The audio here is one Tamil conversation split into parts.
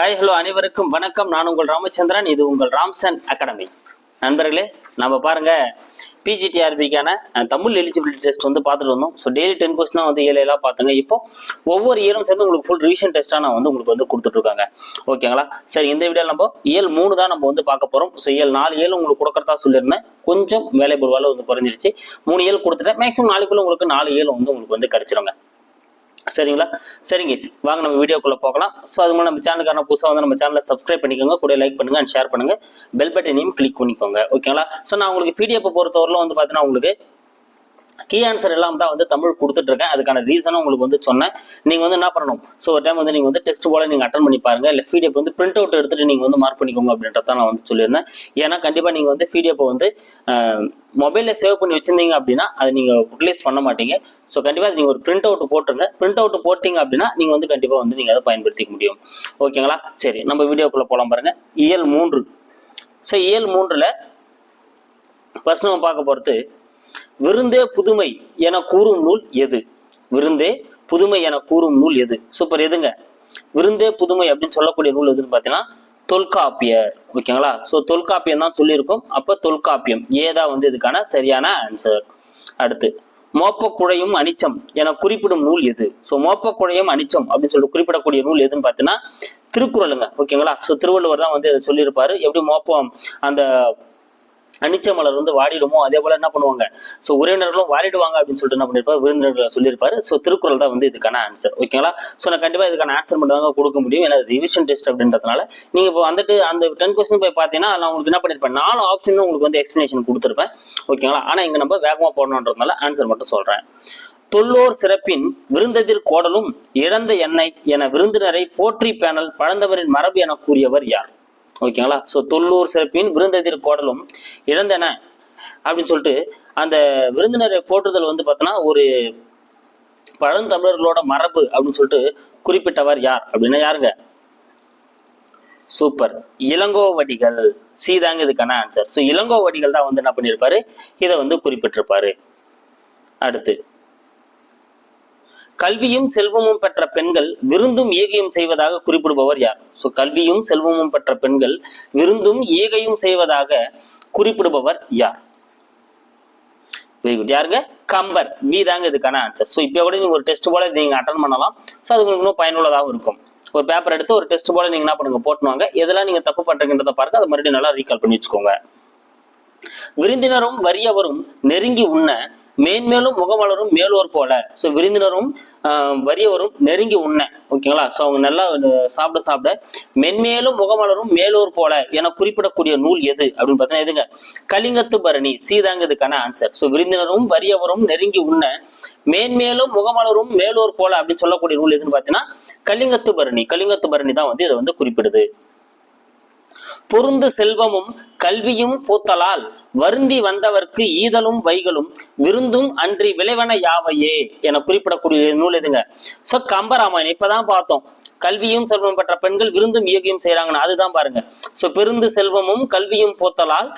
ஹாய் ஹலோ அனைவருக்கும் வணக்கம். நான் உங்கள் ராமச்சந்திரன். இது உங்கள் ராம்சன் அகாடமி. நண்பர்களே நம்ம பாருங்க பிஜிடிஆர்பிக்கான தமிழ் எலிஜிபிலிட்டி டெஸ்ட் வந்து பார்த்துட்டு வந்தோம். ஸோ டெய்லி டென் கொஸ்டினா வந்து ஏழு ஏழா பார்த்துங்க. இப்போ ஒவ்வொரு இயரும் சேர்ந்து உங்களுக்கு ஃபுல் ரிவிஷன் டெஸ்ட்டாக நான் வந்து உங்களுக்கு வந்து கொடுத்துட்ருக்காங்க. ஓகேங்களா சரி இந்த வீடியோ நம்ம ஏழு மூணு தான் நம்ம வந்து பார்க்க போகிறோம் ஸோ ஏழு நாலு ஏழு உங்களுக்கு கொடுக்குறதா சொல்லியிருந்தேன். கொஞ்சம் வேலை பொருவால் வந்து குறைஞ்சிருச்சு. மூணு ஏழு கொடுத்துட்டேன். மேக்ஸிமம் நாளைக்குள்ள உங்களுக்கு நாலு ஏழு வந்து உங்களுக்கு வந்து கிடைச்சிருங்க. சரிங்களா? சரிங்க வாங்க நம்ம வீடியோக்குள்ளே போகலாம். ஸோ அது மூலம் நம்ம சேனலுக்கான புதுசாக வந்து நம்ம சேனலை சப்ஸ்கிரைப் பண்ணிக்கோங்க. கூட லைக் பண்ணுங்க அண்ட் ஷேர் பண்ணுங்க. பெல் பட்டனையும் கிளிக் பண்ணிக்கோங்க. ஓகேங்களா ஸோ நான் உங்களுக்கு பிடிஎஃப் பொறுத்தவரையிலும் வந்து பார்த்தீங்கன்னா உங்களுக்கு கீ ஆன்சர் எல்லாம் தான் வந்து தமிழ் கொடுத்துட்டு இருக்கேன் அதுக்கான ரீசனும் உங்களுக்கு வந்து சொன்னேன். நீங்கள் வந்து என்ன பண்ணணும்? ஸோ ஒரு டைம் வந்து நீங்கள் வந்து டெஸ்ட் போல நீங்கள் அட்டன் பண்ணி பாருங்க. இல்லை பிடிஎஃப் வந்து பிரிண்ட் அவுட் எடுத்துகிட்டு நீங்கள் வந்து மார்க் பண்ணிக்கோங்க அப்படின்றத நான் வந்து சொல்லியிருந்தேன். ஏன்னா கண்டிப்பாக நீங்கள் வந்து பிடிஎஃப் வந்து மொபைலில் சேவ் பண்ணி வச்சிருந்தீங்க அப்படின்னா அதை நீங்கள் ரிலீஸ் பண்ண மாட்டீங்க. ஸோ கண்டிப்பாக நீங்கள் ஒரு பிரிண்ட் அவுட் போட்டுருங்க. பிரிண்ட் அவுட் போட்டிங்க அப்படின்னா நீங்கள் வந்து கண்டிப்பாக வந்து நீங்கள் அதை பயன்படுத்திக்க முடியும். ஓகேங்களா சரி நம்ம வீடியோக்குள்ளே போகலாம் பாருங்கள் இயல் மூன்று. ஸோ இயல் மூன்றில் ஃபர்ஸ்ட் நம்ம பார்க்க போகிறது விருந்தே புதுமை என கூறும் நூல் எது? விருந்தே புதுமை என கூறும் நூல் எது? சூப்பர் எதுங்க? விருந்தே புதுமை அப்படின்னு சொல்லக்கூடிய நூல் எதுன்னு பார்த்தீங்கன்னா தொல்காப்பியர். ஓகேங்களா ஸோ தொல்காப்பியம் தான் சொல்லியிருக்கோம். அப்போ தொல்காப்பியம். ஏதா வந்து இதுக்கான சரியான ஆன்சர் அடுத்து மோப்பக்குழையும் அனிச்சம் என குறிப்பிடும் நூல் எது? ஸோ மோப்பக்குழையும் அனிச்சம் அப்படின்னு சொல்லிட்டு குறிப்பிடக்கூடிய நூல் எதுன்னு பார்த்தீங்கன்னா திருக்குறளுங்க. ஓகேங்களா ஸோ திருவள்ளுவர் தான் வந்து அதை சொல்லியிருப்பாரு. எப்படி மோப்பம் அந்த அனிச்ச மலர் வந்து வாடிடுமோ? அதே போல என்ன பண்ணுவாங்க? ஸோ உறவினர்களும் வாடிடுவாங்க அப்படின்னு சொல்லிட்டு என்ன பண்ணிருப்பாரு? விருந்தினர்கள் சொல்லியிருப்பாரு. ஸோ திருக்குறள் தான் வந்து இதுக்கான ஆன்சர் ஓகேங்களா ஸோ நான் கண்டிப்பாக இதுக்கான ஆன்சர் மட்டும் தான் கொடுக்க முடியும். ஏன்னா ரிவிஷன் டெஸ்ட் அப்படின்றதுனால நீங்க இப்போ வந்துட்டு அந்த டென் கொஸ்டின் போய் பார்த்தீங்கன்னா நான் உங்களுக்கு என்ன பண்ணிருப்பேன்? நாலு ஆப்ஷனும் உங்களுக்கு வந்து எக்ஸ்பிளேஷன் கொடுத்துருப்பேன். ஓகேங்களா ஆனால் இங்கே நம்ம வேகமாக போடணுன்றதுனால ஆன்சர் மட்டும் சொல்றேன். தொல்லோர் சிறப்பின் விருந்ததிர் கோடலும் இழந்த எண்ணெய் என விருந்தினரை போற்றி பேனல் பழந்தவரின் மரபு என கூறியவர் யார்? ஓகேங்களா? ஸோ தொல்லூர் சிறப்பின் விருந்தெதிர் கோடலும் இழந்தன அப்படின்னு சொல்லிட்டு அந்த விருந்தினரை போற்றுதல் வந்து பார்த்தோன்னா ஒரு பழந்தமிழர்களோட மரபு அப்படின்னு சொல்லிட்டு குறிப்பிட்டவர் யார் அப்படின்னா யாருங்க? சூப்பர். இளங்கோவடிகள். சீதாங்க இதுக்கான ஆன்சர் ஸோ இளங்கோவடிகள் தான் வந்து என்ன பண்ணியிருப்பாரு? இதை வந்து குறிப்பிட்டிருப்பாரு. அடுத்து. கல்வியும் செல்வமும் பெற்ற பெண்கள் விருந்தும் ஈகையும் செய்வதாக குறிப்பிடுபவர் யார்? ஸோ கல்வியும் செல்வமும் பெற்ற பெண்கள் விருந்தும் ஈகையும் செய்வதாக குறிப்பிடுபவர் யார்? வெரி குட் யாருங்க? கம்பர். வி தாங்க இதுக்கான ஆன்சர் ஸோ இப்போ கூட நீங்கள் ஒரு டெஸ்ட் போல நீங்கள் அட்டன் பண்ணலாம். ஸோ அது உங்களுக்கு இன்னும் பயனுள்ளதாகவும் இருக்கும். ஒரு பேப்பர் எடுத்து ஒரு டெஸ்ட் போல நீங்கள் என்ன பண்ணுங்க? போட்டுவாங்க எதெல்லாம் நீங்கள் தப்பு பண்ணுறீங்கன்றதை பாருங்க. அதை மறுபடியும் நல்லா ரீகால் பண்ணி வச்சுக்கோங்க. விருந்தினரும் வறியவரும் நெருங்கி உண்ண மேன்மேலும் முகமலரும் மேலோர் போல. ஸோ விருந்தினரும் வறியவரும் நெருங்கி உண்ண. ஓகேங்களா ஸோ அவங்க நல்லா சாப்பிட சாப்பிட மென்மேலும் முகமலரும் மேலோர் போல என குறிப்பிடக்கூடிய நூல் எது? அப்படின்னு பார்த்தீங்கன்னா எதுங்க? கலிங்கத்து பரணி சீதாங்க இதுக்கான ஆன்சர் ஸோ விருந்தினரும் வறியவரும் நெருங்கி உண்ண மேன்மேலும் முகமலரும் மேலோர் போல அப்படின்னு சொல்லக்கூடிய நூல் எதுன்னு பார்த்தீங்கன்னா கலிங்கத்து பரணி. கலிங்கத்து பரணி தான் வந்து இதை வந்து குறிப்பிடுது. பொருந்து செல்வமும் கல்வியும் பூத்தலால் வருந்தி வந்தவர்க்கு ஈதலும் வைகளும் விருந்தும் அன்றி விளைவன யாவையே என குறிப்பிடக்கூடிய நூல் எதுங்க? சோ கம்பராமாயணம். இப்பதான் பார்த்தோம். கல்வியும் செல்வம் பெற்ற பெண்கள் விருந்தும் இயக்கியும் செய்யறாங்கன்னு அதுதான் பாருங்க. சோ பெருந்து செல்வமும் கல்வியும் பூத்தலால்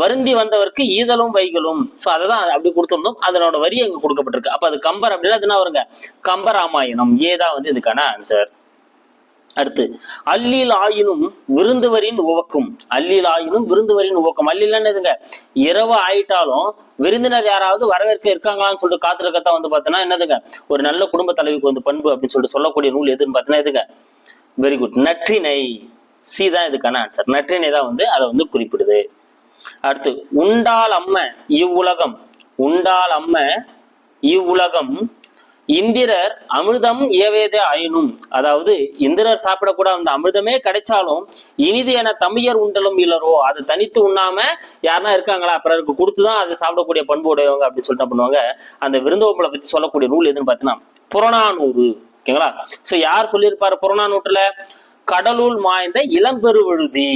வருந்தி வந்தவர்க்கு ஈதலும் வைகளும். சோ அததான் அப்படி கொடுத்திருந்தோம். அதனோட வரி அங்க கொடுக்கப்பட்டிருக்கு. அப்ப அது கம்பர் அப்படின்னா அது என்ன வருங்க? கம்பராமாயணம். ஏதான் வந்து இதுக்கான ஆன்சர் அடுத்து அல்லில் ஆயினும் விருந்துவரின் உவக்கும். அல்லில் ஆயினும் விருந்துவரின் உவக்கம். அல்லில்னு எதுங்க இரவு ஆயிட்டாலும் விருந்தினர் யாராவது வரவேற்க இருக்காங்களான்னு சொல்லிட்டு காத்திருக்கத்தான் வந்து பார்த்தோன்னா என்னதுங்க? ஒரு நல்ல குடும்ப தலைவிக்கு வந்து பண்பு அப்படின்னு சொல்லிட்டு சொல்லக்கூடிய நூல் எதுன்னு பார்த்தீங்கன்னா எதுங்க? வெரி குட் நற்றினை. சி தான் இதுக்கான ஆன்சர் நற்றினை தான் வந்து அதை வந்து குறிப்பிடுது. அடுத்து உண்டால் அம்ம இவ்வுலகம். உண்டால் அம்ம இவ்வுலகம். இந்திரர் அமிர்தம் ஏவேதே ஆயினும். அதாவது இந்திரர் சாப்பிடக்கூட அந்த அமிர்தமே கிடைச்சாலும் இனிது என தமிழர் உண்டலும் இல்லரோ அதை தனித்து உண்ணாம யாருன்னா இருக்காங்களா? பிறருக்கு கொடுத்துதான் அதை சாப்பிடக்கூடிய பண்பு உடையவங்க அப்படின்னு சொல்லிட்டு பண்ணுவாங்க? அந்த விருந்தோம்பலை பத்தி சொல்லக்கூடிய நூல் எதுன்னு பார்த்தீங்கன்னா புறநானூறு. ஓகேங்களா? சோ யார் சொல்லியிருப்பாரு புறநானூற்றுல? கடலூர் மாய்ந்த இளம்பெருவழுதி.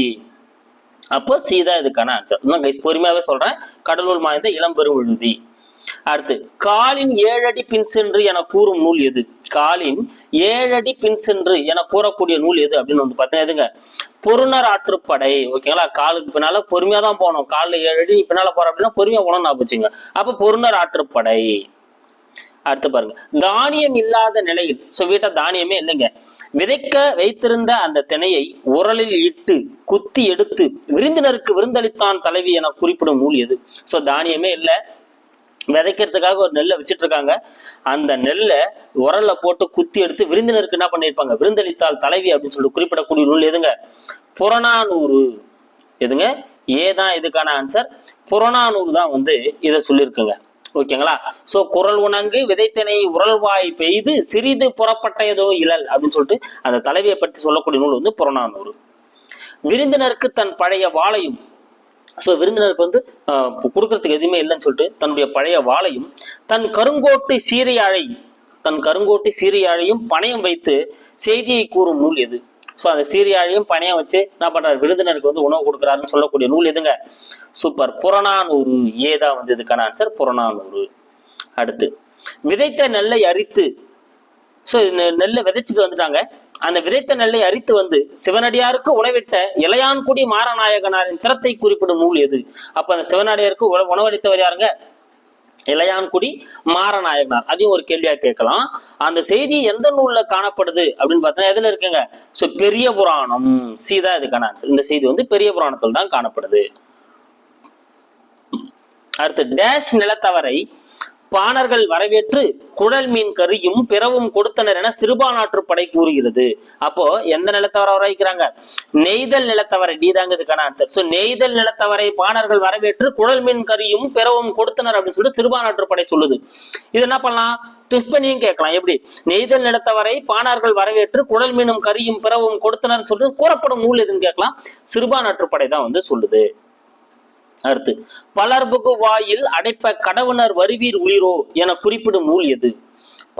அப்போ சீதா இதுக்கான ஆன்சர் இன்னும் பொறுமையாவே சொல்றேன். கடலூர் மாய்ந்த இளம்பெருவழுதி. அடுத்து காலின் ஏழடி பின் சென்று என கூறும் நூல் எது? காலின் ஏழடி பின் சென்று என கூறக்கூடிய நூல் எது அப்படின்னு வந்து பார்த்தீங்கன்னா எதுங்க? பொருணர் ஆற்றுப்படை. ஓகேங்களா? காலுக்கு பின்னால பொறுமையா தான் போகணும். காலில் ஏழு அடி பின்னால போற அப்படின்னா பொறுமையா போகணும் நான் வச்சுங்க அப்ப பொருணர் ஆற்றுப்படை. அடுத்து பாருங்க. தானியம் இல்லாத நிலையில் ஸோ வீட்டை தானியமே இல்லைங்க. விதைக்க வைத்திருந்த அந்த திணையை உரலில் இட்டு குத்தி எடுத்து விருந்தினருக்கு விருந்தளித்தான் தலைவி என குறிப்பிடும் நூல் எது? ஸோ தானியமே இல்லை. விதைக்கிறதுக்காக ஒரு நெல்லை வச்சிட்டு இருக்காங்க அந்த நெல்லை உரல்ல போட்டு குத்தி எடுத்து விருந்தினருக்கு என்ன பண்ணியிருப்பாங்க? விருந்தளித்தால் தலைவி அப்படின்னு சொல்லிட்டு குறிப்பிடக்கூடிய நூல் எதுங்க? புறநானூறு. எதுங்க? ஏதான் இதுக்கான ஆன்சர் புறநானூறு தான் வந்து இதை சொல்லியிருக்குங்க. ஓகேங்களா? சோ குரல் உணங்கு விதைத்தனை உரல்வாய் பெய்து சிறிது புறப்பட்ட ஏதோ இழல் அப்படின்னு சொல்லிட்டு அந்த தலைவியை பற்றி சொல்லக்கூடிய நூல் வந்து புறநானூறு. விருந்தினருக்கு தன் பழைய வாளையும் ஸோ விருந்தினருக்கு வந்து கொடுக்கறதுக்கு எதுவுமே இல்லைன்னு சொல்லிட்டு தன்னுடைய பழைய வாளையும் தன் கருங்கோட்டு சீரையாழை தன் கருங்கோட்டு சீரையாழையும் பணயம் வைத்து செய்தியை கூறும் நூல் எது? ஸோ அந்த சீரியாழையும் பணையம் வச்சு என்ன பண்ணுறாரு விருந்தினருக்கு வந்து உணவு கொடுக்குறாருன்னு சொல்லக்கூடிய நூல் எதுங்க? சூப்பர் புறநானூறு. ஏதா வந்து இதுக்கான ஆன்சர் புறநானூறு. அடுத்து விதைத்த நெல்லை அரித்து. ஸோ நெல்லை விதைச்சிட்டு வந்துட்டாங்க. அந்த விதைத்த நெல்லை அரித்து வந்து சிவனடியாருக்கு உணவிட்ட இளையான்குடி மாரநாயகனாரின் திறத்தை குறிப்பிடும் நூல் எது? அப்ப அந்த சிவனடியாருக்கு உண- உணவளித்தவர் யாருங்க? இளையான்குடி மாரநாயகனார். அதையும் ஒரு கேள்வியா கேட்கலாம். அந்த செய்தி எந்த நூல்ல காணப்படுது அப்படின்னு பார்த்தா எதுல இருக்குங்க? ஸோ பெரிய புராணம். சீதா இதுக்கான ஆன்சர் இந்த செய்தி வந்து பெரிய புராணத்தில் தான் காணப்படுது. அடுத்து டேஷ் நிலத்தவரை பாணர்கள் வரவேற்று குழல் மீன் கறியும் பிறவும் கொடுத்தனர் என சிறுபானாற்றுப்படை கூறுகிறது. அப்போ எந்த நிலத்தவரை வரவைக்கிறாங்க நெய்தல் நிலத்தவரை. டி தாங்க இதுக்கான ஆன்சர் சோ நெய்தல் நிலத்தவரை பாணர்கள் வரவேற்று குழல் மீன் கறியும் பிறவும் கொடுத்தனர் அப்படின்னு சொல்லிட்டு சிறுபானாற்றுப்படை சொல்லுது. இது என்ன பண்ணலாம்? ட்விஸ்ட் பண்ணியும் கேட்கலாம். எப்படி? நெய்தல் நிலத்தவரை பாணர்கள் வரவேற்று குழல் மீனும் கறியும் பிறவும் கொடுத்தனர் சொல்லிட்டு கூறப்படும் நூல் எதுன்னு கேட்கலாம்? சிறுபானாற்றுப்படை தான் வந்து சொல்லுது. அடுத்து பலர்புகு வாயில் அடைப்ப கடவுணர் வருவீர் உளிரோ என குறிப்பிடும் நூல் எது?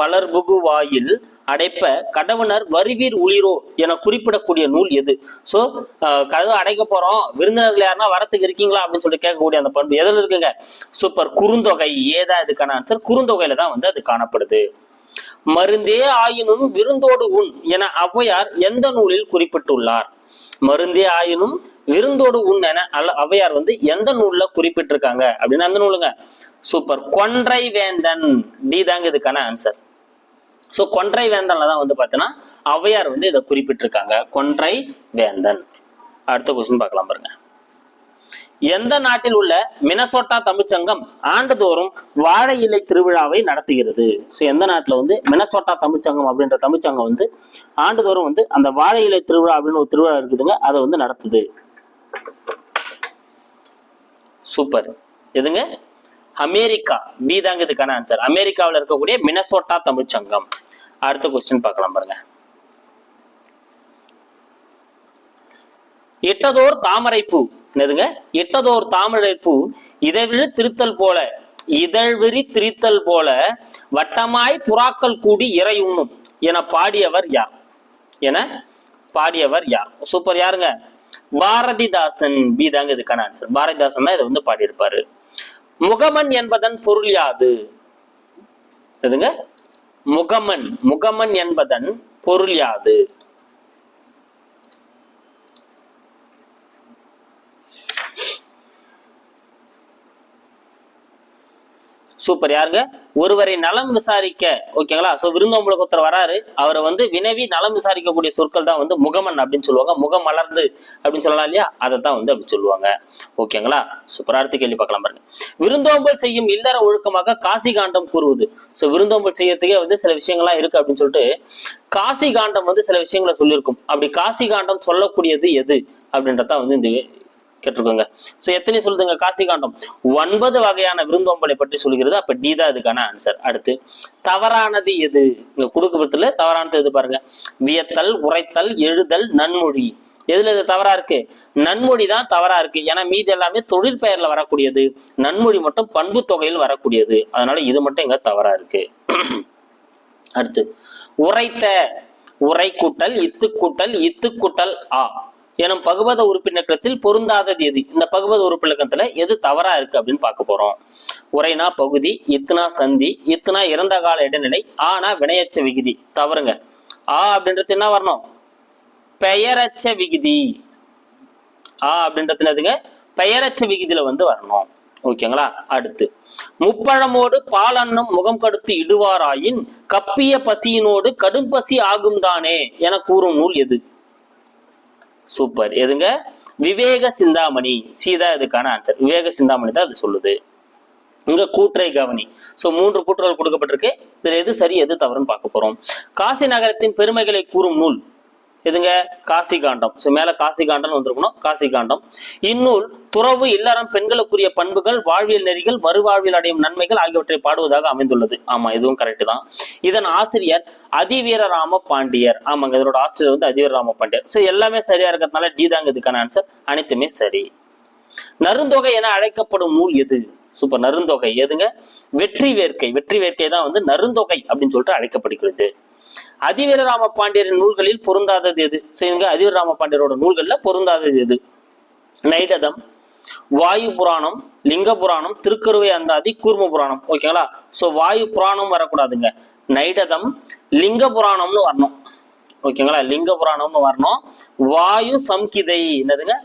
பலர்புகு வாயில் அடைப்ப கடவுணர் வருவீர் உளிரோ என குறிப்பிடக்கூடிய நூல் எது? சோ கதவு அடைக்க போறோம். விருந்தினர்கள் யாருன்னா வரத்துக்கு இருக்கீங்களா? அப்படின்னு சொல்லிட்டு கேட்கக்கூடிய அந்த பண்பு எதில் இருக்குங்க? சூப்பர் குறுந்தொகை. ஏதா இதுக்கான ஆன்சர் குறுந்தொகையில தான் வந்து அது காணப்படுது. மருந்தே ஆயினும் விருந்தோடு உண் என ஔவையார் எந்த நூலில் குறிப்பிட்டுள்ளார்? மருந்தே ஆயினும் விருந்தோடு உண் என அல்ல ஔவையார் வந்து எந்த நூல்ல குறிப்பிட்டிருக்காங்க? அப்படின்னு அந்த நூலுங்க. சூப்பர். கொன்றை வேந்தன். டி தாங்க இதுக்கான ஆன்சர் ஸோ கொன்றை வேந்தன்ல தான் வந்து பார்த்தீங்கன்னா அவையார் வந்து இதை குறிப்பிட்டிருக்காங்க. கொன்றை வேந்தன். அடுத்த கொஸ்டின் பார்க்கலாம் பாருங்க. எந்த நாட்டில் உள்ள மினசோட்டா தமிழ்ச்சங்கம் ஆண்டுதோறும் வாழை இலை திருவிழாவை நடத்துகிறது? ஸோ எந்த நாட்டில் வந்து மினசோட்டா தமிழ்ச்சங்கம் அப்படின்ற தமிழ்ச்சங்கம் வந்து ஆண்டுதோறும் வந்து அந்த வாழை இலை திருவிழா அப்படின்னு ஒரு திருவிழா இருக்குதுங்க அதை வந்து நடத்துது. சூப்பர். எதுங்க? அமெரிக்கா. பி தாங்க இதுக்கான ஆன்சர் அமெரிக்காவில் இருக்கக்கூடிய மினசோட்டா தமிழ்ச்சங்கம் அடுத்த கொஸ்டின் பார்க்கலாம் பாருங்க. இட்டதோர் தாமரைப்பூ. என்னதுங்க? இட்டதோர் தாமரைப்பூ இதழ்விழி திருத்தல் போல இதழ்விரி திரித்தல் போல வட்டமாய் புறாக்கள் கூடி இறை உண்ணும் என பாடியவர் யார்? என பாடியவர் யார்? சூப்பர். யாருங்க? பாரதிதாசன் பி தாங்க இதுக்கான ஆன்சர் பாரதிதாசன் தான் இதை வந்து பாடியிருப்பாரு. முகமன் என்பதன் பொருள் யாது? எதுங்க முகமன். முகமன் என்பதன் பொருள் யாது? சூப்பர். யாருங்க? ஒருவரை நலம் விசாரிக்க ஓகேங்களா? ஸோ விருந்தோம்பலுக்கு ஒருத்தர் வராரு. அவரை வந்து வினவி நலம் விசாரிக்கக்கூடிய சொற்கள் தான் வந்து முகமன் அப்படின்னு சொல்லுவாங்க. முகம் மலர்ந்து அப்படின்னு சொல்லலாம் இல்லையா? அதை தான் வந்து அப்படி சொல்லுவாங்க. ஓகேங்களா? சூப்பர் அடுத்து கேள்வி பார்க்கலாம் பாருங்க. விருந்தோம்பல் செய்யும் இல்லற ஒழுக்கமாக காசி காண்டம் கூறுவது. ஸோ விருந்தோம்பல் செய்யறதுக்கே வந்து சில விஷயங்கள்லாம் இருக்கு அப்படின்னு சொல்லிட்டு காசி காண்டம் வந்து சில விஷயங்களை சொல்லியிருக்கும். அப்படி காசி காண்டம் சொல்லக்கூடியது எது அப்படின்றத வந்து இந்த கேட்டிருக்கோங்க. சோ எத்தனை சொல்லுதுங்க? காசி காண்டம். ஒன்பது வகையான விருந்தோம்பலை பற்றி சொல்கிறது. அப்ப டி தான் இதுக்கான ஆன்சர் அடுத்து தவறானது எது? இங்க கொடுக்கறதுல தவறானது எது பாருங்க. வியத்தல் உரைத்தல் எழுதல் நன்மொழி. எதுல இது தவறா இருக்கு? நன்மொழி தான் தவறா இருக்கு. ஏன்னா மீதி எல்லாமே தொழிற்பெயர்ல வரக்கூடியது. நன்மொழி மட்டும் பண்பு தொகையில் வரக்கூடியது. அதனால இது மட்டும் எங்க தவறா இருக்கு. அடுத்து உரைத்த உரை கூட்டல் இத்து கூட்டல் இத்து கூட்டல் ஆ. எனும் பகுபத உறுப்பினக்கத்தில் பொருந்தாதது எது இந்த பகுபத உறுப்பினக்கத்துல எது தவறா இருக்கு அப்படின்னு பார்க்க போறோம். உரைனா பகுதி இத்தனா சந்தி இத்தனா இறந்த கால இடைநிலை ஆனா வினையச்ச விகுதி. தவறுங்க. ஆ அப்படின்றது என்ன வரணும்? பெயரச்ச விகுதி. ஆ அப்படின்றது என்னதுங்க? பெயரச்ச விகுதியில வந்து வரணும். ஓகேங்களா? அடுத்து. முப்பழமோடு பாலன்னம் முகம் கடுத்து இடுவாராயின் கப்பிய பசியினோடு கடும் பசி ஆகும் தானே என கூறும் நூல் எது? சூப்பர் எதுங்க? விவேக சிந்தாமணி. சீதா இதுக்கான ஆன்சர் விவேக சிந்தாமணி தான் அது சொல்லுது. இங்க கூற்றை கவனி. சோ மூன்று கூற்றுகள் கொடுக்கப்பட்டிருக்கு. இதுல எது சரி எது தவறுன்னு பார்க்க போறோம். காசி நகரத்தின் பெருமைகளை கூறும் நூல். எதுங்க? காசி காண்டம் ஸோ மேல காசி காண்டம் வந்திருக்கணும். காசி காண்டம் இந்நூல் துறவு இல்லறம் பெண்களுக்குரிய பண்புகள் வாழ்வியல் நெறிகள் மறுவாழ்வில் அடையும் நன்மைகள் ஆகியவற்றை பாடுவதாக அமைந்துள்ளது. ஆமா இதுவும் கரெக்ட் தான். இதன் ஆசிரியர் அதிவீரராம பாண்டியர் ஆமாங்க இதோட ஆசிரியர் வந்து அதிவீரராம பாண்டியர் ஸோ எல்லாமே சரியா இருக்கிறதுனால டி தாங்க இதுக்கான ஆன்சர் அனைத்துமே சரி. நருந்தொகை என அழைக்கப்படும் நூல் எது? சூப்பர் நருந்தொகை எதுங்க? வெற்றி வேர்க்கை. வெற்றி வேர்க்கை தான் வந்து நருந்தொகை அப்படின்னு சொல்லிட்டு அழைக்கப்படுகிறது. அதிவீரராம பாண்டியரின் நூல்களில் பொருந்தாதது எது? சரிங்க அதிவீரராம பாண்டியரோட நூல்களில் பொருந்தாதது எது? நைடதம் வாயு புராணம் லிங்க புராணம் திருக்கருவை அந்தாதி கூர்ம புராணம். ஓகேங்களா ஸோ வாயு புராணம் வரக்கூடாதுங்க. நைடதம் லிங்க புராணம்னு வரணும். ஓகேங்களா லிங்க புராணம்னு வரணும். வாயு சம்கிதை. என்னதுங்க?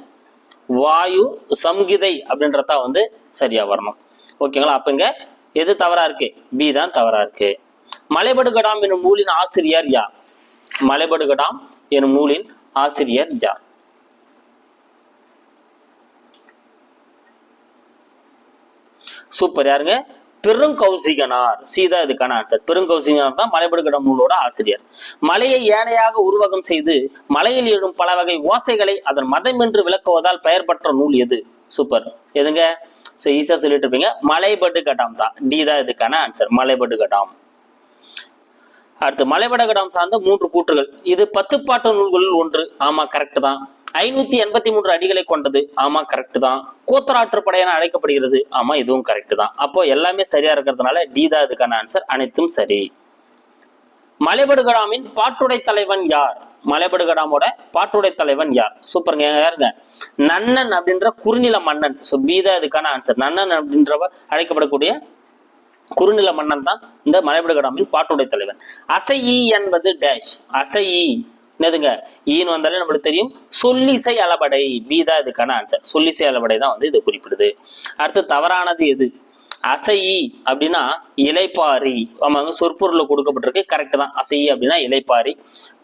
வாயு சம்கிதை அப்படின்றதா வந்து சரியா வரணும். ஓகேங்களா அப்ப இங்க எது தவறா இருக்கு? பி தான் தவறா இருக்கு. மலைபடுகடாம் எனும் நூலின் ஆசிரியர் யார்? மலைபடுகடாம் எனும் நூலின் ஆசிரியர் யார்? சூப்பர். யாருங்க? பெருங்கௌசிகனார். சீதா இதுக்கான ஆன்சர் பெருங்கௌசிகனார் தான் மலைபடுகடம் நூலோட ஆசிரியர். மலையை ஏனையாக உருவகம் செய்து மலையில் எழும் பல வகை ஓசைகளை அதன் மதம் என்று விளக்குவதால் பெயர் பெற்ற நூல் எது? சூப்பர். எதுங்க? ஸோ ஈஸியாக சொல்லிட்டு இருப்பீங்க. மலைபட்டு கடாம் தான். டி தான் இதுக்கான ஆன்சர் மலைபட்டு கடாம் அடுத்து மலைபடகடாம் சார்ந்த மூன்று கூற்றுகள் இது பத்து பாட்டு நூல்களில் ஒன்று. ஆமா கரெக்ட் தான். ஐநூத்தி எண்பத்தி மூன்று அடிகளை கொண்டது. ஆமா கரெக்ட் தான். கூத்தராற்று படையென அழைக்கப்படுகிறது. ஆமா இதுவும் கரெக்ட் தான். அப்போ எல்லாமே சரியா இருக்கிறதுனால டி தான் இதுக்கான ஆன்சர் அனைத்தும் சரி. மலைபடுகடாமின் பாட்டுடை தலைவன் யார்? மலைபடுகடாமோட பாட்டுடை தலைவன் யார்? சூப்பருங்க யாருங்க நன்னன் அப்படின்ற குறுநில மன்னன். ஸோ பீதா இதுக்கான ஆன்சர் நன்னன் அப்படின்றவ அழைக்கப்படக்கூடிய குறுநில மன்னன் தான் இந்த மலைபடுகடாமின் பாட்டுடைய தலைவன். அசையி என்பது டேஷ் அசையி. என்னதுங்க? ஈன்னு வந்தாலே நம்மளுக்கு தெரியும். சொல்லிசை அளபடை. பி தான் இதுக்கான ஆன்சர் சொல்லிசை அளபடை தான் வந்து இது குறிப்பிடுது. அடுத்து தவறானது எது? அசையி அப்படின்னா இலைப்பாரி. ஆமாங்க சொற்பொருளில் கொடுக்கப்பட்டிருக்கு. கரெக்ட் தான். அசையி அப்படின்னா இலைப்பாரி.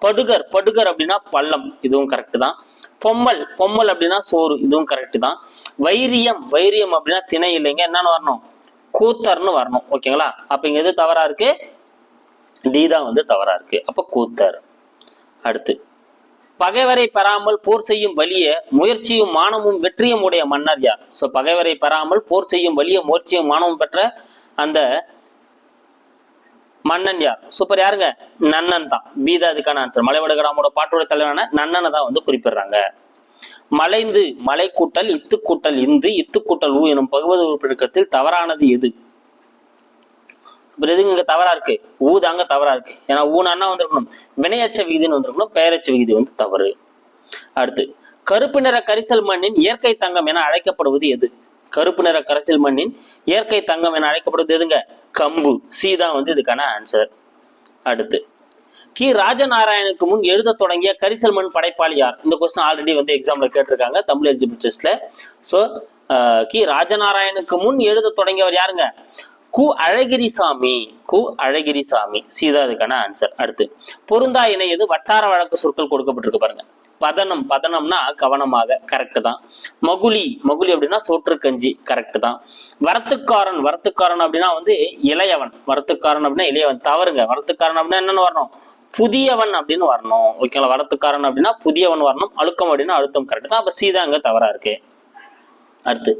படுகர். படுகர் அப்படின்னா பள்ளம். இதுவும் கரெக்ட் தான். பொம்மல். பொம்மல் அப்படின்னா சோறு. இதுவும் கரெக்ட் தான். வைரியம். வைரியம் அப்படின்னா திணை இல்லைங்க. என்னன்னு வரணும்? கூத்தர்னு வரணும் ஓகேங்களா? அப்போ இங்கே எது தவறாக இருக்கு? டி தான் வந்து தவறாக இருக்கு. அப்போ கூத்தர். அடுத்து பகைவரை பெறாமல் போர் செய்யும் வலிய முயற்சியும் மானமும் வெற்றியும் உடைய மன்னர் யார்? ஸோ பகைவரை பெறாமல் போர் செய்யும் வலிய முயற்சியும் மானமும் பெற்ற அந்த மன்னன் யார்? சூப்பர் யாருங்க? நன்னன் தான். பீதா அதுக்கான ஆன்சர் மலைவடகராமோட பாட்டோட தலைவரான நன்னனை தான் வந்து குறிப்பிடுறாங்க. மலைந்து மலை கூட்டல் இத்து கூட்டல் இந்து இத்து கூட்டல் ஊ எனும் பகுவது உறுப்பினத்தில் தவறானது எது? எதுங்க இங்க தவறா இருக்கு. ஊ தாங்க தவறா இருக்கு. ஏன்னா ஊனா வந்திருக்கணும்? வினையச்ச விகுதின்னு வந்திருக்கணும். பெயரச்ச விகிதி வந்து தவறு. அடுத்து கருப்பு நிற கரிசல் மண்ணின் இயற்கை தங்கம் என அழைக்கப்படுவது எது? கருப்பு நிற கரிசல் மண்ணின் இயற்கை தங்கம் என அழைக்கப்படுவது எதுங்க? கம்பு. சி தான் வந்து இதுக்கான ஆன்சர் அடுத்து கி. ராஜநாராயணுக்கு முன் எழுத தொடங்கிய கரிசல் மண் படைப்பாளி யார்? இந்த கொஸ்டின் ஆல்ரெடி வந்து எக்ஸாம்ல கேட்டிருக்காங்க தமிழ் எலிஜிபிள் டெஸ்ட்ல ஸோ கி. ராஜநாராயணுக்கு முன் எழுத தொடங்கியவர் யாருங்க? கு. அழகிரிசாமி. கு. அழகிரிசாமி. சீதா இதுக்கான ஆன்சர் அடுத்து பொருந்தா இணையது வட்டார வழக்கு சொற்கள் கொடுக்கப்பட்டிருக்கு பாருங்க. பதனம் பதனம்னா கவனமாக கரெக்ட் தான். மகுளி மகுளி அப்படின்னா சோற்றுக்கஞ்சி கரெக்டு தான். வரத்துக்காரன் வரத்துக்காரன் அப்படின்னா வந்து இளையவன். வரத்துக்காரன் அப்படின்னா இளையவன். தவறுங்க. வரத்துக்காரன் அப்படின்னா என்னன்னு வரணும்? புதியவன் அப்படின்னு வரணும். ஓகேங்களா வரத்துக்காரன் அப்படின்னா புதியவன் வரணும். அழுக்கம் அப்படின்னா அழுத்தம் கரெக்ட் தான். அப்ப சீதா அங்க தவறா இருக்கு. அடுத்து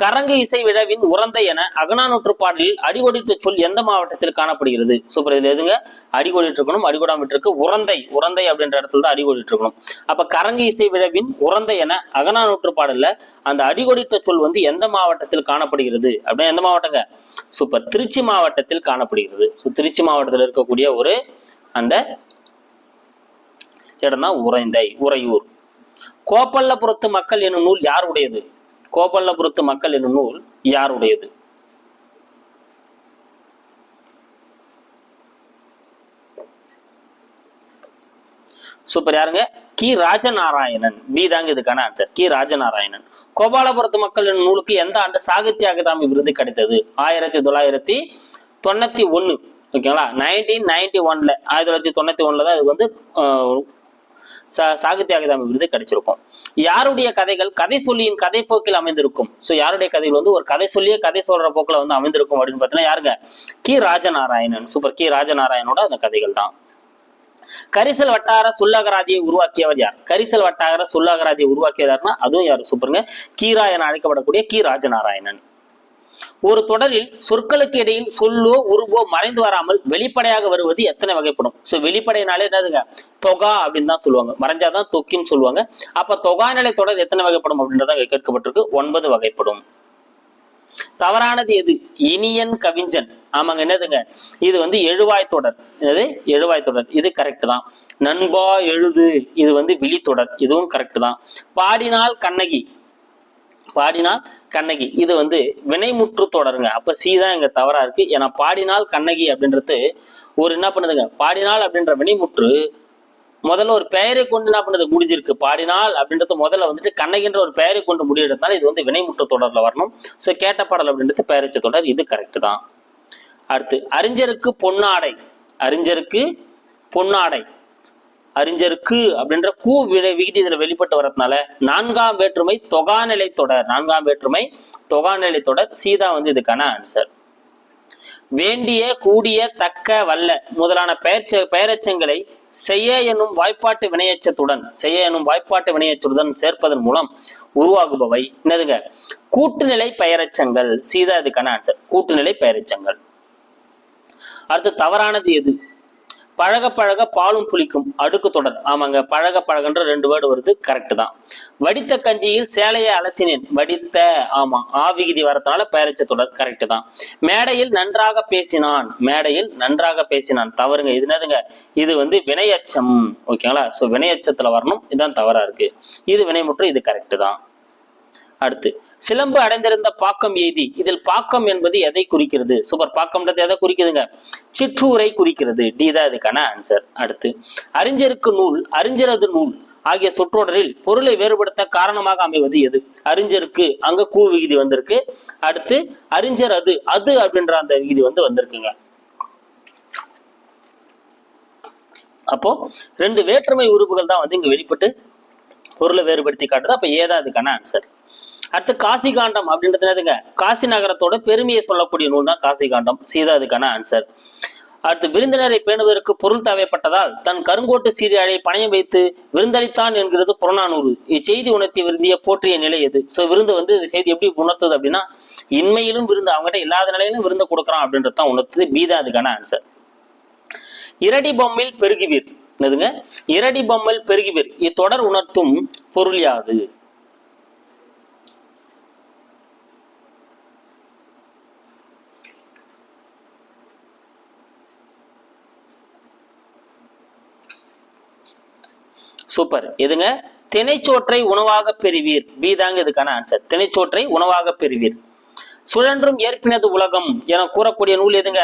கரங்கு இசை விழவின் உறந்தை என அகனானூற்று பாடலில் அடிகொடித்த சொல் எந்த மாவட்டத்தில் காணப்படுகிறது? சூப்பர் இதுல எதுங்க? அடிகோடிட்டு இருக்கணும் அடிகொடாமட்டு இருக்கு உறந்தை உறந்தை அப்படின்ற இடத்துல தான் அடிகோடிட்டு இருக்கணும் அப்ப கரங்கு இசை விழாவின் உறந்தை என அகனானூற்று பாடல்ல அந்த அடிகொடித்த சொல் வந்து எந்த மாவட்டத்தில் காணப்படுகிறது? அப்படின்னா எந்த மாவட்டங்க? சூப்பர் திருச்சி மாவட்டத்தில் காணப்படுகிறது. ஸோ திருச்சி மாவட்டத்தில் இருக்கக்கூடிய ஒரு அந்த இடம் தான் உறைந்தை உறையூர். கோப்பல்லபுரத்து மக்கள் என்னும் நூல் யாருடையது? கோப்பல்லபுரத்து மக்கள் என்னும் நூல் யாருடையது? சூப்பர். யாருங்க? கி. ராஜநாராயணன். பி தாங்க இதுக்கான ஆன்சர் கி. ராஜநாராயணன். கோபாலபுரத்து மக்கள் என்னும் நூலுக்கு எந்த ஆண்டு சாகித்ய அகாதமி விருது கிடைத்தது? ஆயிரத்தி தொள்ளாயிரத்தி தொண்ணூத்தி ஒன்னு ஓகேங்களா நைன்டீன் நைன்டி ஒன்ல ஆயிரத்தி தொள்ளாயிரத்தி தொண்ணூற்றி ஒன்றில் தான் இது வந்து சா- சாகித்ய அகாதமி விருது கிடைச்சிருக்கும். யாருடைய கதைகள்? கதை சொல்லியின் கதை போக்கில் அமைந்திருக்கும். ஸோ யாருடைய கதைகள் வந்து ஒரு கதை சொல்லியே கதை சொல்ற போக்கில் வந்து அமைந்திருக்கும் அப்படின்னு பார்த்தீங்கன்னா யாருங்க? கி. ராஜநாராயணன் சூப்பர் கி. ராஜநாராயணோட அந்த கதைகள் தான். கரிசல் வட்டார சொல்லகராதியை உருவாக்கியவர் யார்? கரிசல் வட்டார சொல்லகராதியை உருவாக்கியவர் அதுவும் யார்? சூப்பருங்க கீரா என அழைக்கப்படக்கூடிய கி. ராஜநாராயணன். ஒரு தொடரில் சொற்களுக்கு இடையில் சொல்லோ உருவோ மறைந்து வராமல் வெளிப்படையாக வருவது எத்தனை வகைப்படும்? சோ வெளிப்படையினாலே என்னதுங்க? தொகா அப்படின்னு தான் சொல்லுவாங்க. மறைஞ்சாதான் தொக்கின்னு சொல்லுவாங்க. அப்ப தொகா நிலை தொடர் எத்தனை வகைப்படும் அப்படின்றத கேட்கப்பட்டிருக்கு. ஒன்பது வகைப்படும். தவறானது எது? இனியன் கவிஞ்சன் ஆமாங்க என்னதுங்க? இது வந்து எழுவாய் தொடர். என்னது? எழுவாய் தொடர். இது கரெக்ட் தான். நண்பா எழுது. இது வந்து விழித்தொடர். இதுவும் கரெக்ட் தான். பாடினால் கண்ணகி. பாடினால் கண்ணகி. இது வந்து வினைமுற்று தொடருங்க. அப்ப சி தான் இங்க தவறா இருக்கு. ஏன்னா பாடினால் கண்ணகி அப்படின்றது ஒரு என்ன பண்ணுதுங்க? பாடினால் அப்படின்ற வினைமுற்று முதல்ல ஒரு பெயரை கொண்டு என்ன பண்ணுது? முடிஞ்சிருக்கு. பாடினால் அப்படின்றது முதல்ல வந்துட்டு கண்ணகின்ற ஒரு பெயரை கொண்டு முடியறதுனால இது வந்து வினைமுற்று தொடர்ல வரணும். ஸோ கேட்ட பாடல் அப்படின்றது பெயரச்ச தொடர். இது கரெக்ட் தான். அடுத்து அறிஞருக்கு பொன்னாடை. அறிஞருக்கு பொன்னாடை. அறிஞருக்கு அப்படின்ற கூ விட- விகுதி இதுல வெளிப்பட்டு வரதுனால நான்காம் வேற்றுமை தொகாநிலை தொடர். நான்காம் வேற்றுமை தொகாநிலை தொடர். சீதா வந்து இதுக்கான ஆன்சர் வேண்டிய கூடிய தக்க வல்ல முதலான பெயர்ச்ச பெயரெச்சங்களை செய்ய எனும் வாய்ப்பாட்டு வினையச்சத்துடன் செய்ய எனும் வாய்ப்பாட்டு வினையச்சத்துடன் சேர்ப்பதன் மூலம் உருவாகுபவை. என்னதுங்க? கூட்டுநிலை பெயரச்சங்கள். சீதா இதுக்கான ஆன்சர் கூட்டுநிலை பெயரச்சங்கள். அடுத்து தவறானது எது? பழக பழக பாலும் புளிக்கும் அடுக்கு தொடர். ஆமாங்க பழக பழகன்ற ரெண்டு வேர்டு வருது கரெக்ட் தான். வடித்த கஞ்சியில் சேலையை அலசினேன். வடித்த ஆமா ஆவிகிதி விகுதி வரதுனால பெயரச்ச தொடர் கரெக்ட் தான். மேடையில் நன்றாக பேசினான். மேடையில் நன்றாக பேசினான். தவறுங்க இது என்னதுங்க? இது வந்து வினையச்சம். ஓகேங்களா ஸோ வினையச்சத்துல வரணும் இதுதான் தவறா இருக்கு. இது வினைமுற்று இது கரெக்ட் தான். அடுத்து சிலம்பு அடைந்திருந்த பாக்கம் எய்தி. இதில் பாக்கம் என்பது எதை குறிக்கிறது? சூப்பர் பாக்கம்ன்றது எதை குறிக்குதுங்க? சிற்றூரை குறிக்கிறது. டி தான் இதுக்கான ஆன்சர் அடுத்து அறிஞருக்கு நூல் அறிஞரது நூல் ஆகிய சொற்றொடரில் பொருளை வேறுபடுத்த காரணமாக அமைவது எது? அறிஞருக்கு அங்க கூ விகுதி வந்திருக்கு. அடுத்து அறிஞர் அது அது அப்படின்ற அந்த விகுதி வந்து வந்திருக்குங்க. அப்போ ரெண்டு வேற்றுமை உறுப்புகள் தான் வந்து இங்க வெளிப்பட்டு பொருளை வேறுபடுத்தி காட்டுது. அப்ப ஏதான் அதுக்கான ஆன்சர் அடுத்து காசி காண்டம் அப்படின்றது என்னதுங்க காசி நகரத்தோட பெருமையை சொல்லக்கூடிய நூல் தான் காசி காண்டம் சீதா அதுக்கான ஆன்சர் அடுத்து விருந்தினரை பேணுவதற்கு பொருள் தேவைப்பட்டதால் தன் கருங்கோட்டு சீரியாழை பணையம் வைத்து விருந்தளித்தான் என்கிறது புறநானூறு. இச்செய்தி உணர்த்தி விருந்திய போற்றிய நிலை எது? ஸோ விருந்து வந்து இந்த செய்தி எப்படி உணர்த்துது அப்படின்னா இன்மையிலும் விருந்து அவங்ககிட்ட இல்லாத நிலையிலும் விருந்து கொடுக்குறான் அப்படின்றது தான் உணர்த்துது. பீதா அதுக்கான ஆன்சர் இரடி பொம்மில் பெருகுவீர். என்னதுங்க? இரடி பொம்மில் பெருகுவீர். இத்தொடர் உணர்த்தும் பொருள் யாது? சூப்பர் எதுங்க? தினைச்சோற்றை உணவாக பெறுவீர். பி தாங்க இதுக்கான ஆன்சர் தினைச்சோற்றை உணவாக பெறுவீர். சுழன்றும் ஏற்பினது உலகம் என கூறக்கூடிய நூல் எதுங்க?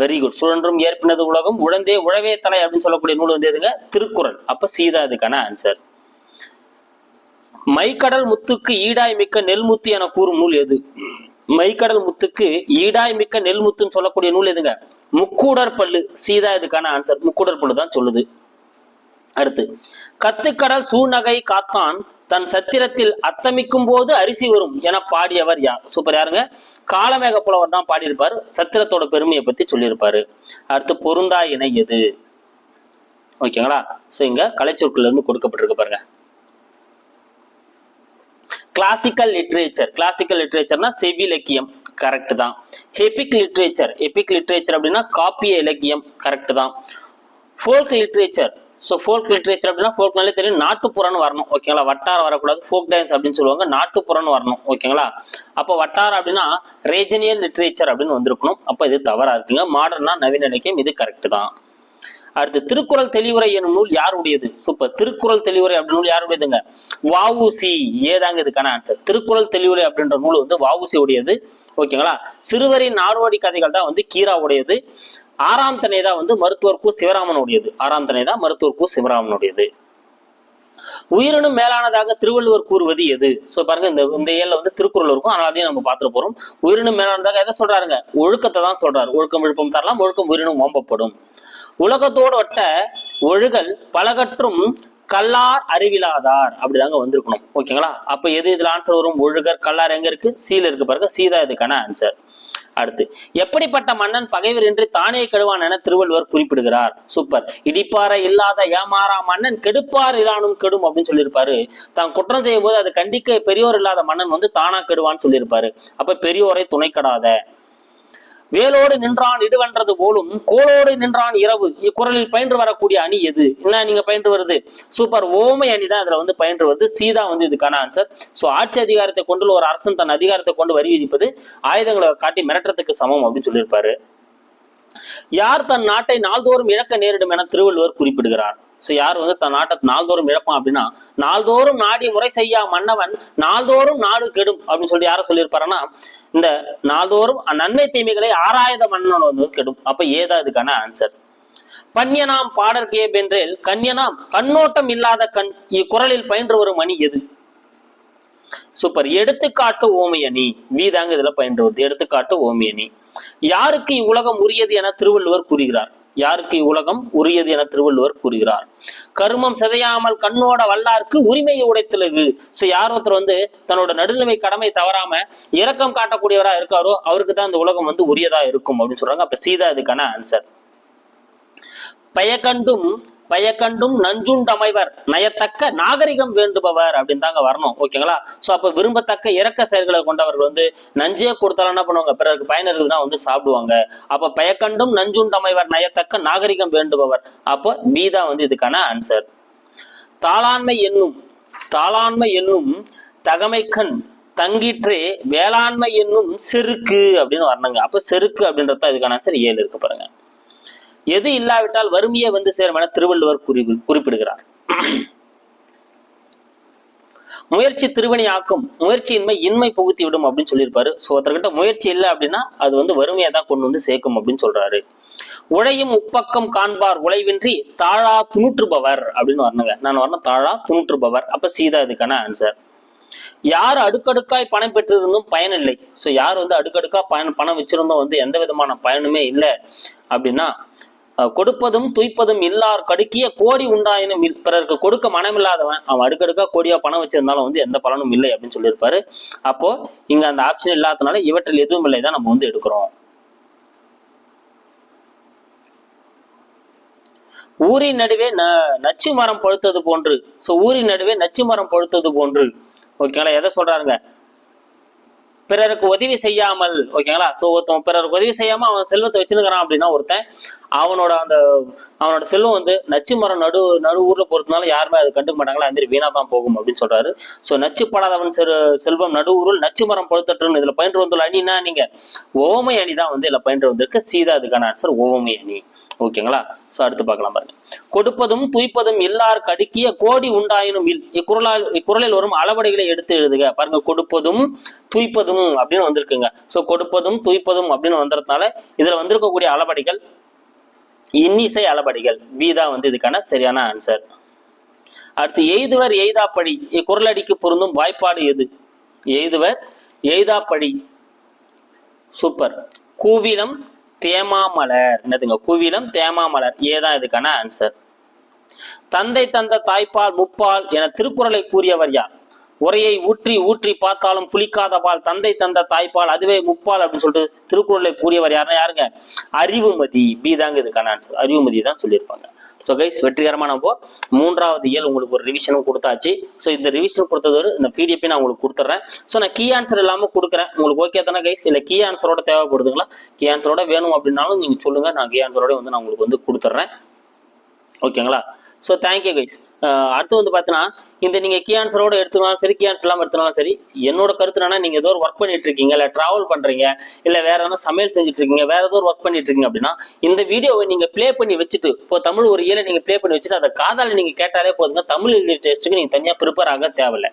வெரி குட் சுழன்றும் ஏற்பினது உலகம் உழந்தே உழவே தலை அப்படின்னு சொல்லக்கூடிய நூல் வந்து எதுங்க? திருக்குறள். அப்ப சீதா இதுக்கான ஆன்சர் மைக்கடல் முத்துக்கு ஈடாய் மிக்க நெல்முத்து என கூறும் நூல் எது? மைக்கடல் முத்துக்கு ஈடாய் மிக்க நெல்முத்துன்னு சொல்லக்கூடிய நூல் எதுங்க? முக்கூடர் பல்லு. சீதா இதுக்கான ஆன்சர் முக்கூடர் பல்லு தான் சொல்லுது. அடுத்து. கத்துக்கடல் சூநகை காத்தான் தன் சத்திரத்தில் அத்தமிக்கும் போது அரிசி வரும் என பாடியவர் யார் சூப்பர் யாருங்க? காலமேக புலவர் தான் பாடியிருப்பாரு. சத்திரத்தோட பெருமையை பத்தி சொல்லியிருப்பாரு. அடுத்து பொருந்தா இணை எது ஓகேங்களா? ஸோ இங்க கலைச்சொற்கள் இருந்து கொடுக்கப்பட்டிருக்கு பாருங்க. கிளாசிக்கல் லிட்ரேச்சர் கிளாசிக்கல் லிட்ரேச்சர்னா செவிலக்கியம் கரெக்ட் தான். ஹெபிக் லிட்ரேச்சர் எபிக் லிட்ரேச்சர் அப்படின்னா காப்பிய இலக்கியம். கரெக்ட் தான். Folk literature so folk literature அப்படின்னா ஃபோக்னாலே தெரியும். நாட்டுப்புறன்னு வரணும் ஓகேங்களா வட்டாரம் வரக்கூடாது. ஃபோக் டான்ஸ் அப்படின்னு சொல்லுவாங்க. நாட்டுப்புறம்னு வரணும் ஓகேங்களா அப்போ வட்டாரம் அப்படின்னா ரீஜனியல் லிட்ரேச்சர் அப்படின்னு வந்திருக்கணும். அப்போ இது தவறாக இருக்குங்க. மாடர்னா நவீன இலக்கியம் இது கரெக்ட் தான். அடுத்து திருக்குறள் தெளிவுரை என்னும் நூல் யாருடையது? சூப்பர் திருக்குறள் தெளிவுரை அப்படின்னு நூல் யாருடையதுங்க? வாவுசி ஏதாங்க இதுக்கான ஆன்சர் திருக்குறள் தெளிவுரை அப்படின்ற நூல் வந்து வாவுசி உடையது. ஓகேங்களா? சிறுவரின் நாடோடி கதைகள் தான் வந்து கீராவுடையது. ஆறாம் தனை தான் வந்து மருத்துவர் கு சிவராமனுடையது. ஆறாம் தனை தான் மருத்துவர் கு சிவராமனுடையது. உயிரினும் மேலானதாக திருவள்ளுவர் கூறுவது எது? சோ பாருங்க இந்த இந்த ஏழில் வந்து திருக்குறள் இருக்கும். ஆனால் அதையும் நம்ம பார்த்துட்டு போறோம். உயிரினும் மேலானதாக எதை சொல்றாருங்க? ஒழுக்கத்தை தான் சொல்றாரு. ஒழுக்கம் விழுப்பம் தரலாம் ஒழுக்கம் உயிரினும் ஓம்பப்படும். உலகத்தோடு ஒட்ட ஒழுகல் பலகற்றும் கல்லார் அறிவிலாதார் அப்படிதாங்க வந்திருக்கணும். ஓகேங்களா? அப்ப எது இதுல ஆன்சர் வரும்? ஒழுகர் கல்லார் எங்க இருக்கு? சீல இருக்கு பாருங்க. சீதா இதுக்கான ஆன்சர் அடுத்து எப்படிப்பட்ட மன்னன் பகைவர் என்று தானே கெடுவான் என திருவள்ளுவர் குறிப்பிடுகிறார். சூப்பர் இடிப்பாறை இல்லாத ஏமாறா மன்னன் கெடுப்பார் இலானும் கெடும் அப்படின்னு சொல்லியிருப்பாரு. தான் குற்றம் செய்யும் போது அது கண்டிக்க பெரியோர் இல்லாத மன்னன் வந்து தானா கெடுவான்னு சொல்லியிருப்பாரு. அப்ப பெரியோரை துணைக்கடாத வேலோடு நின்றான் இடுவென்றது போலும் கோலோடு நின்றான் இரவு. இக்குறளில் பயின்று வரக்கூடிய அணி எது? என்ன நீங்க பயின்று வருது? சூப்பர் ஓமை அணி தான் இதுல வந்து பயின்று வருது. சீதா வந்து இதுக்கான ஆன்சர் ஸோ ஆட்சி அதிகாரத்தை கொண்டு ஒரு அரசன் தன் அதிகாரத்தை கொண்டு வரி விதிப்பது ஆயுதங்களை காட்டி மிரட்டுறதுக்கு சமம் அப்படின்னு சொல்லியிருப்பாரு. யார் தன் நாட்டை நாள்தோறும் இழக்க நேரிடும் என திருவள்ளுவர் குறிப்பிடுகிறார். ஸோ யார் வந்து தன் நாட்டை நாள்தோறும் இழப்பான் அப்படின்னா நாள்தோறும் நாடி முறை செய்யா மன்னவன் நாள்தோறும் நாடு கெடும் அப்படின்னு சொல்லி யாரை சொல்லியிருப்பாருன்னா இந்த நாள்தோறும் நன்மை தீமைகளை ஆராயத மன்னன் வந்து கெடும். அப்ப ஏதா இதுக்கான ஆன்சர் பன்யனாம் பாடற்கே வென்றேல் கன்யனாம் கண்ணோட்டம் இல்லாத கண் இக்குரலில் பயின்று வரும் மணி எது? சூப்பர் எடுத்துக்காட்டு ஓமையணி. வீதாங்க இதுல பயின்று வருது. எடுத்துக்காட்டு ஓமையணி. யாருக்கு இவ்வுலகம் உரியது என திருவள்ளுவர் கூறுகிறார். யாருக்கு இவ்வுலகம் உரியது என திருவள்ளுவர் கூறுகிறார். கருமம் சிதையாமல் கண்ணோட வல்லார்க்கு உரிமையை உடைத்திலகு சோ யார் ஒருத்தர் வந்து தன்னோட நடுநிலைமை கடமை தவறாம இரக்கம் காட்டக்கூடியவரா இருக்காரோ அவருக்கு தான் இந்த உலகம் வந்து உரியதா இருக்கும் அப்படின்னு சொல்றாங்க. அப்ப சீதா இதுக்கான ஆன்சர் பயக்கண்டும் பயக்கண்டும் நஞ்சுண்டமைவர். நயத்தக்க நாகரிகம் வேண்டுபவர் அப்படின்னு தாங்க வரணும் ஓகேங்களா? சோ அப்ப விரும்பத்தக்க இறக்க செயல்களை கொண்டவர்கள் வந்து நஞ்சே கொடுத்தாலும் என்ன பண்ணுவாங்க? பிறருக்கு பயன் இருக்குதுன்னா வந்து சாப்பிடுவாங்க. அப்ப பயக்கண்டும் நஞ்சுண்டமைவர் நயத்தக்க நாகரிகம் வேண்டுபவர். அப்போ பீதா வந்து இதுக்கான ஆன்சர் தாளாண்மை என்னும் தாளாண்மை என்னும் தகமைக்கண் தங்கிற்றே வேளாண்மை என்னும் செருக்கு அப்படின்னு வரணுங்க. அப்ப செருக்கு அப்படின்றது தான் இதுக்கான ஆன்சர் ஏழு இருக்கு பாருங்க. எது இல்லாவிட்டால் வறுமையே வந்து சேரும் என திருவள்ளுவர் குறி குறிப்பிடுகிறார். முயற்சி திருவினை ஆக்கும் முயற்சியின்மை இன்மை புகுத்தி விடும் அப்படின்னு சொல்லியிருப்பாரு. ஸோ ஒருத்தர்கிட்ட முயற்சி இல்லை அப்படின்னா அது வந்து வறுமையை தான் கொண்டு வந்து சேர்க்கும் அப்படின்னு சொல்றாரு. உழையும் உப்பக்கம் காண்பார் உழைவின்றி தாழா துணுற்றுபவர் அப்படின்னு வரணுங்க. நான் வரணும் தாழா துணுற்றுபவர். அப்ப சீதா இதுக்கான ஆன்சர் யார் அடுக்கடுக்காய் பணம் பெற்றிருந்தும் பயனில்லை ஸோ யார் வந்து அடுக்கடுக்கா பயன் பணம் வச்சிருந்தோம் வந்து எந்த விதமான பயனுமே இல்லை அப்படின்னா கொடுப்பதும் துய்ப்பதும் இல்லார் கடுக்கிய கோடி உண்டாயினும் பிறருக்கு கொடுக்க மனமில்லாதவன். அவன் அடுக்கடுக்கா கோடியா பணம் வச்சிருந்தாலும் வந்து எந்த பலனும் இல்லை அப்படின்னு சொல்லியிருப்பாரு. அப்போ இங்க அந்த ஆப்ஷன் இல்லாதனால இவற்றில் எதுவும் இல்லை தான் நம்ம வந்து எடுக்கிறோம். ஊரின் நடுவே ந நச்சு மரம் பழுத்தது போன்று. ஸோ ஊரின் நடுவே நச்சு மரம் பழுத்தது போன்று. ஓகேங்களா எதை சொல்றாருங்க? பிறருக்கு உதவி செய்யாமல் ஓகேங்களா? ஸோ ஒருத்தன் பிறருக்கு உதவி செய்யாம அவன் செல்வத்தை வச்சுருக்கிறான் அப்படின்னா ஒருத்தன் அவனோட அந்த அவனோட செல்வம் வந்து நச்சு மரம் நடு நடு ஊர்ல பொறுத்தனால யாருமே அதை கண்டுக்க மாட்டாங்களா? அது மாதிரி வீணா தான் போகும் அப்படின்னு சொல்றாரு. ஸோ நச்சு படாதவன் செல் செல்வம் நடு ஊரில் நச்சு மரம் பழுத்தட்டுன்னு இதுல பயின்று வந்துள்ள அணின்னா நீங்க ஓமை அணி தான் வந்து இதுல பயின்று வந்திருக்கு. சீதா அதுக்கான ஆன்சர் ஓமை அணி. ஓகேங்களா ஸோ அடுத்து பார்க்கலாம் பாருங்க. கொடுப்பதும் துய்ப்பதும் எல்லார் கடுக்கிய கோடி உண்டாயினும் இல். இக்குறளால் இக்குறளில் வரும் அளவடைகளை எடுத்து எழுதுக. பாருங்க கொடுப்பதும் துய்ப்பதும் அப்படின்னு வந்திருக்குங்க. ஸோ கொடுப்பதும் துய்ப்பதும் அப்படின்னு வந்ததுனால இதுல வந்திருக்கக்கூடிய அளபடிகள் இன்னிசை அளபடிகள் பி தான் வந்து இதுக்கான சரியான ஆன்சர் அடுத்து எய்துவர் எய்தாப்படி. இக்குறளடிக்கு பொருந்தும் வாய்ப்பாடு எது? எய்துவர் எய்தாப்படி. சூப்பர் கூவிலம் தேமாமலர். என்னதுங்க? குவிலம் தேமாமலர். ஏதான் இதுக்கான ஆன்சர் தந்தை தந்த தாய்ப்பால் முப்பால் என திருக்குறளை கூறியவர் யார்? உரையை ஊற்றி ஊற்றி பார்த்தாலும் புளிக்காத பால் தந்தை தந்த தாய்ப்பால் அதுவே முப்பால் அப்படின்னு சொல்லிட்டு திருக்குறளை கூறியவர் யாருன்னா யாருங்க? அறிவுமதி. பி தாங்க இதுக்கான ஆன்சர் அறிவுமதி தான் சொல்லியிருப்பாங்க. ஸோ கைஸ் வெற்றிகரமா நம்ம மூன்றாவது இயல் உங்களுக்கு ஒரு ரிவிஷனும் கொடுத்தாச்சு. ஸோ இந்த ரிவிஷன் கொடுத்ததோடு இந்த பிடிஎஃப் நான் உங்களுக்கு கொடுத்துட்றேன் ஸோ நான் கீ ஆன்சர் இல்லாமல் கொடுக்குறேன். உங்களுக்கு ஓகே தானே கைஸ் இல்லை கீ ஆன்சரோட தேவைப்படுதுங்களா? கீ ஆன்சரோட வேணும் அப்படின்னாலும் நீங்கள் சொல்லுங்கள் நான் கீ ஆன்சரோட வந்து நான் உங்களுக்கு வந்து கொடுத்துட்றேன் ஓகேங்களா ஸோ தேங்க்யூ கைஸ் அடுத்து வந்து பார்த்தீங்கன்னா இந்த நீங்கள் கீ ஆன்சரோட சரி கீ ஆன்சர் இல்லாமல் எடுத்துனாலும் சரி என்னோட கருத்து என்னன்னா நீங்கள் ஏதோ ஒரு ஒர்க் பண்ணிட்டு இருக்கீங்க இல்லை ட்ராவல் பண்ணுறீங்க இல்லை வேற எதனா சமையல் செஞ்சுட்டு இருக்கீங்க வேற ஏதோ ஒரு ஒர்க் பண்ணிட்டு இருக்கீங்க அப்படின்னா இந்த வீடியோவை நீங்கள் ப்ளே பண்ணி வச்சுட்டு இப்போ தமிழ் ஒரு இயலை நீங்கள் ப்ளே பண்ணி வச்சுட்டு அதை காதால் நீங்கள் கேட்டாலே போதுங்க தமிழ் எழுதி டெஸ்ட்டுக்கு நீங்கள் தனியாக ப்ரிப்பேர் ஆக தேவையில்லை.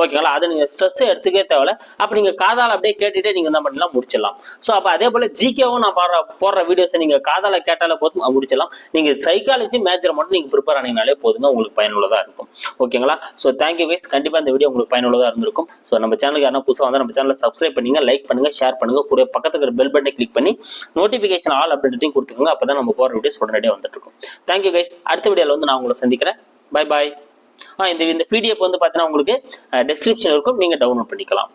ஓகேங்களா அதை நீங்கள் ஸ்ட்ரெஸ் எடுத்துக்கவே தேவையில்ல. அப்போ நீங்கள் காதால் அப்படியே கேட்டுகிட்டே நீங்கள் இந்த மாதிரிலாம் முடிச்சிடலாம். ஸோ அப்போ அதே போல் ஜிகேவும் நான் பாடுற போடுற வீடியோஸை நீங்கள் காதால் கேட்டாலே போதும் முடிச்சிடலாம். நீங்கள் சைக்காலஜி மேஜர் மட்டும் நீங்கள் ப்ரிப்பேர் ஆனீங்கனாலே போதுங்க உங்களுக்கு பயன் பயனுள்ளதாக இருக்கும். ஓகேங்களா? ஸோ தேங்க்யூ கைஸ் கண்டிப்பாக இந்த வீடியோ உங்களுக்கு பயனுள்ளதாக இருந்திருக்கும். ஸோ நம்ம சேனலுக்கு யாரும் புதுசாக வந்தால் நம்ம சேனலை சப்ஸ்கிரைப் பண்ணுங்கள் லைக் பண்ணுங்க ஷேர் பண்ணுங்க. கூட பக்கத்துக்கு இருக்கிற பெல் பட்டனை கிளிக் பண்ணி நோட்டிஃபிகேஷன் ஆல் அப்டேட்டையும் கொடுத்துக்கோங்க. அப்போ தான் நம்ம போகிற வீடியோஸ் உடனடியாக வந்துட்டுருக்கும் தேங்க்யூ கைஸ் அடுத்த வீடியோவில் வந்து நான் உங்களை சந்திக்கிறேன். பை பாய் ஆ இந்த இந்த பிடிஎஃப் வந்து பார்த்தீங்கன்னா உங்களுக்கு டெஸ்கிரிப்ஷன் இருக்கும். நீங்கள் டவுன்லோட் பண்ணிக்கலாம்.